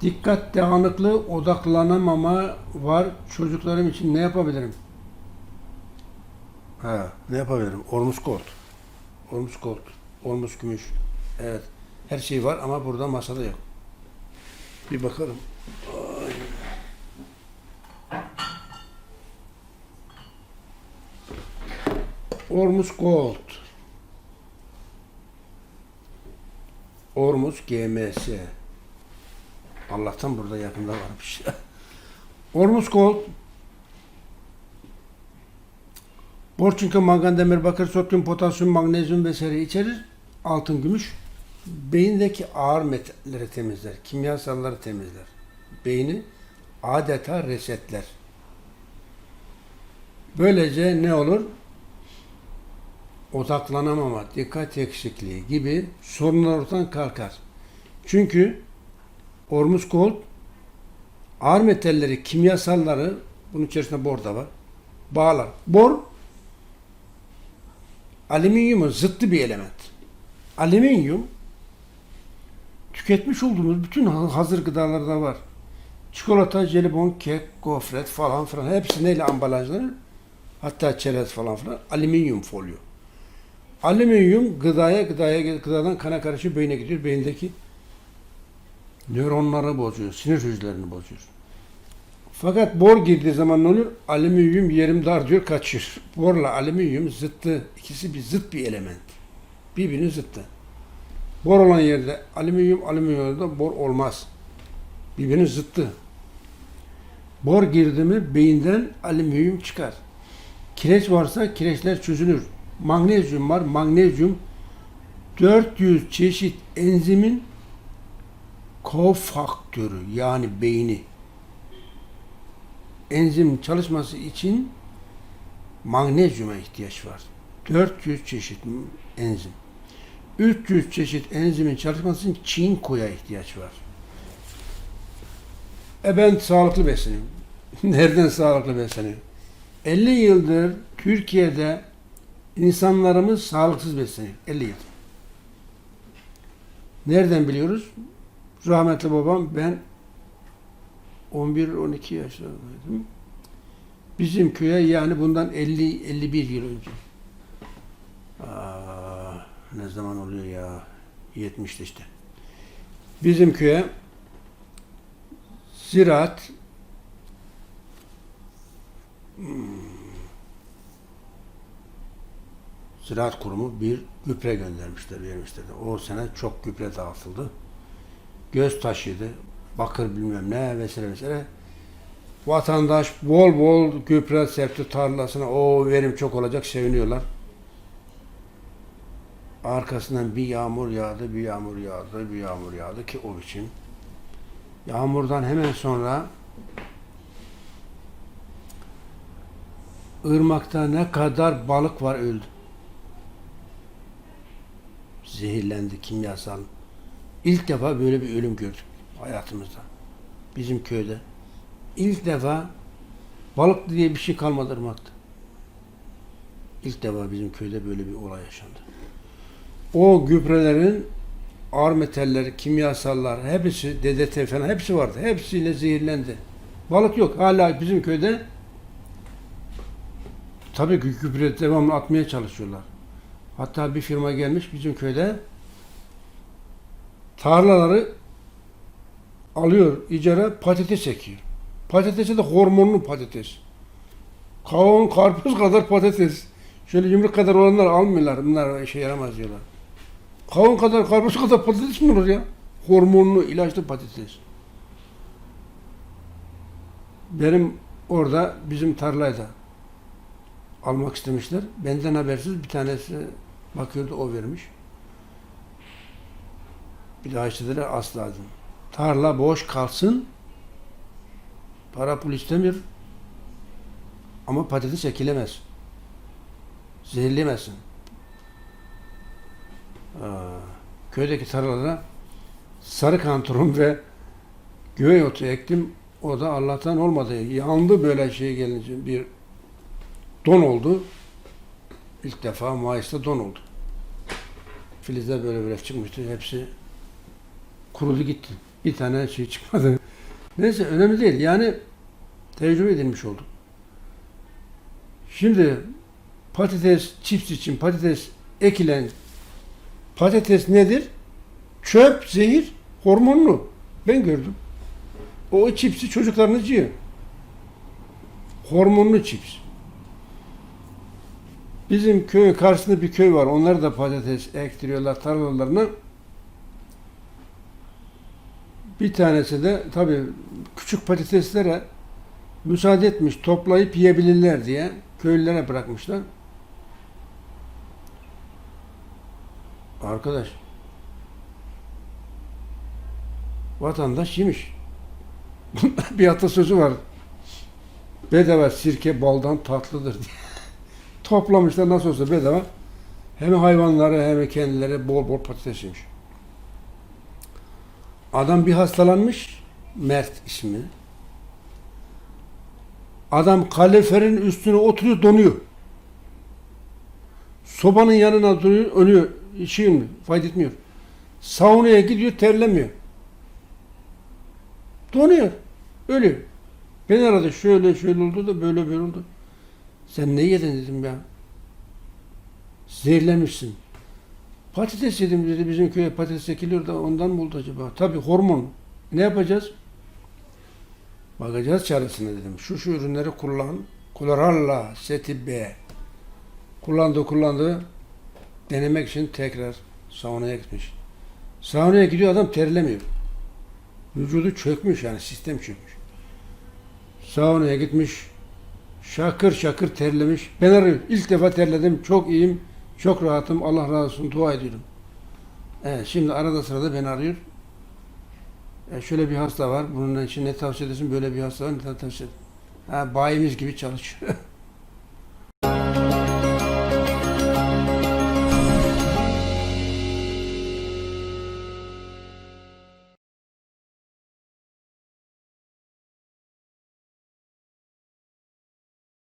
Dikkat dağınıklığı, odaklanamama var. Çocuklarım için ne yapabilirim? Ha, ne yapabilirim? Ormus gold. Ormus gold. Ormus gümüş. Evet. Her şey var ama burada masada yok. Bir bakalım. Ay. Ormus gold. Ormus GMS. Allah'tan burada yakında varmış. Ormus Gold Bor çünkü mangan, demir, bakır, sodyum, potasyum, magnezyum vesaire içerir. Altın, gümüş. Beyindeki ağır metalleri temizler. Kimyasalları temizler. Beyni adeta resetler. Böylece ne olur? Odaklanamama, dikkat eksikliği gibi sorunlar ortadan kalkar. Çünkü Ormus Gold ağır metalleri, kimyasalları bunun içerisinde bor da var. Bağlar. Bor alüminyumun zıttı bir element. Alüminyum tüketmiş olduğumuz bütün hazır gıdalarda var. Çikolata, jelibon, kek, gofret falan filan hepsi neyle ambalajlanır? Hatta çerez falan filan alüminyum folyo. Alüminyum gıdaya, gıdaya, gıdadan kana karışıp beyne gidiyor. Beyindeki nöronları bozuyor, sinir hücrelerini bozuyor. Fakat bor girdiği zaman ne olur? Alüminyum yerim dar diyor, kaçıyor. Borla alüminyum zıttı, ikisi bir zıt bir element. Birbirinin zıttı. Bor olan yerde alüminyum, alüminyum yerde bor olmaz. Birbirinin zıttı. Bor girdi mi beyinden alüminyum çıkar. Kireç varsa kireçler çözülür. Magnezyum var, magnezyum 400 çeşit enzimin kofaktörü yani beyni enzim çalışması için magnezyuma ihtiyaç var. 400 çeşit enzim. 300 çeşit enzimin çalışması için çinkoya ihtiyaç var. E ben sağlıklı besleniyorum. Nereden sağlıklı besleniyorum? 50 yıldır Türkiye'de insanlarımız sağlıksız besleniyor. 50 yıl. Nereden biliyoruz? Rahmetli babam ben 11-12 yaşlarındaydım. Bizim köye yani bundan 50-51 yıl önce. Aa, ne zaman oluyor ya? 70'te işte. Bizim köye ziraat hmm, Ziraat Kurumu bir gübre göndermişler, vermişler. O sene çok gübre dağıtıldı. Göz taşıydı, bakır bilmem ne vesaire vesaire. Vatandaş bol bol gübre serpti tarlasına. O verim çok olacak seviniyorlar. Arkasından bir yağmur yağdı, bir yağmur yağdı, bir yağmur yağdı ki o biçim. Yağmurdan hemen sonra ırmakta ne kadar balık var öldü. Zehirlendi kimyasal. İlk defa böyle bir ölüm gördük hayatımızda. Bizim köyde. İlk defa balık diye bir şey kalmadı ırmakta. İlk defa bizim köyde böyle bir olay yaşandı. O gübrelerin ağır metalleri, kimyasallar, hepsi, DDT falan hepsi vardı. Hepsiyle zehirlendi. Balık yok. Hala bizim köyde tabii ki gübre devamlı atmaya çalışıyorlar. Hatta bir firma gelmiş bizim köyde tarlaları alıyor icara patates ekiyor. Patatesi de hormonlu patates. Kavun, karpuz kadar patates. Şöyle yumruk kadar olanlar almıyorlar. Bunlar işe yaramaz diyorlar. Kavun kadar, karpuz kadar patates mi olur ya? Hormonlu, ilaçlı patates. Benim orada bizim tarlayda almak istemişler. Benden habersiz bir tanesi bakıyordu o vermiş. Bir daha dedim. Tarla boş kalsın. Para pul istemiyor. Ama patates ekilemez. Zehirlemezsin. Aa, köydeki tarlalara sarı kantaron ve göğe otu ektim. O da Allah'tan olmadı. Yandı böyle şey gelince bir don oldu. İlk defa Mayıs'ta don oldu. Filizler böyle böyle çıkmıştı. Hepsi kurudu gitti. Bir tane şey çıkmadı. Neyse önemli değil. Yani tecrübe edilmiş olduk. Şimdi patates çips için patates ekilen patates nedir? Çöp, zehir, hormonlu. Ben gördüm. O çipsi çocuklarınız yiyor. Hormonlu çips. Bizim köyün karşısında bir köy var. Onlar da patates ektiriyorlar tarlalarına. Bir tanesi de tabii küçük patateslere müsaade etmiş toplayıp yiyebilirler diye köylülere bırakmışlar. Arkadaş vatandaş yemiş. bir atasözü var. Bedava sirke baldan tatlıdır diye. Toplamışlar nasıl olsa bedava. Hem hayvanları hem kendileri bol bol patates yemiş. Adam bir hastalanmış. Mert ismi. Adam kaliferin üstüne oturuyor donuyor. Sobanın yanına duruyor ölüyor. Şey mi? Fayda etmiyor. Saunaya gidiyor terlemiyor. Donuyor. Ölüyor. Ben aradı şöyle şöyle oldu da böyle böyle oldu. Sen ne yedin dedim ya. Zehirlenmişsin. Patates yedim dedi bizim köye patates ekiliyor da ondan mı oldu acaba? Tabii hormon. Ne yapacağız? Bakacağız çaresine dedim. Şu şu ürünleri kullan. Chlorella seti B. Kullandı kullandı. Denemek için tekrar saunaya gitmiş. Saunaya gidiyor adam terlemiyor. Vücudu çökmüş yani sistem çökmüş. Saunaya gitmiş. Şakır şakır terlemiş. Ben arıyorum. İlk defa terledim. Çok iyiyim. Çok rahatım. Allah razı olsun. Dua ediyorum. Evet, şimdi arada sırada beni arıyor. E, şöyle bir hasta var. Bunun için ne tavsiye edersin? Böyle bir hasta var. Ne tavsiye edersin? Ha, bayimiz gibi çalışıyor.